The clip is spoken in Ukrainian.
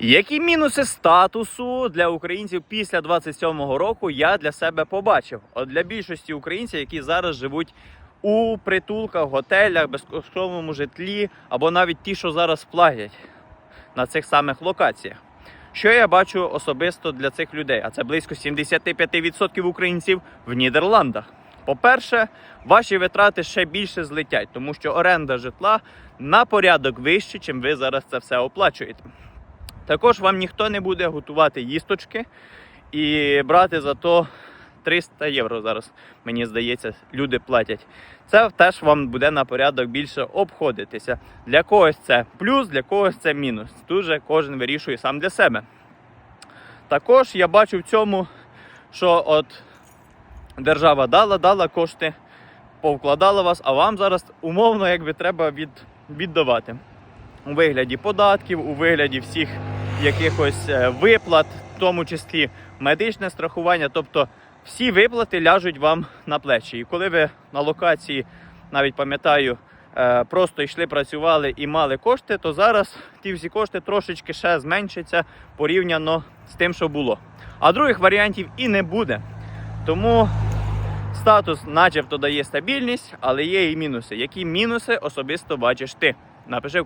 Які мінуси статусу для українців після 27-го року я для себе побачив? От для більшості українців, які зараз живуть у притулках, готелях, безкоштовному житлі, або навіть ті, що зараз платять на цих самих локаціях. Що я бачу особисто для цих людей? А це близько 75% українців в Нідерландах. По-перше, ваші витрати ще більше злетять, тому що оренда житла на порядок вище, чим ви зараз це все оплачуєте. Також вам ніхто не буде готувати їсточки і брати за то 300 євро зараз, мені здається, люди платять. Це теж вам буде на порядок більше обходитися. Для когось це плюс, для когось це мінус. Дуже кожен вирішує сам для себе. Також я бачу в цьому, що от держава дала, дала кошти, повкладала вас, а вам зараз умовно якби треба від, віддавати у вигляді податків, у вигляді всіх якихось е, виплат, в тому числі медичне страхування. Тобто всі виплати ляжуть вам на плечі. І коли ви на локації, навіть пам'ятаю, е, просто йшли, працювали і мали кошти, то зараз ті всі кошти трошечки ще зменшаться порівняно з тим, що було. А других варіантів і не буде. Тому статус, начебто, дає стабільність, але є і мінуси. Які мінуси особисто бачиш ти? Напиши в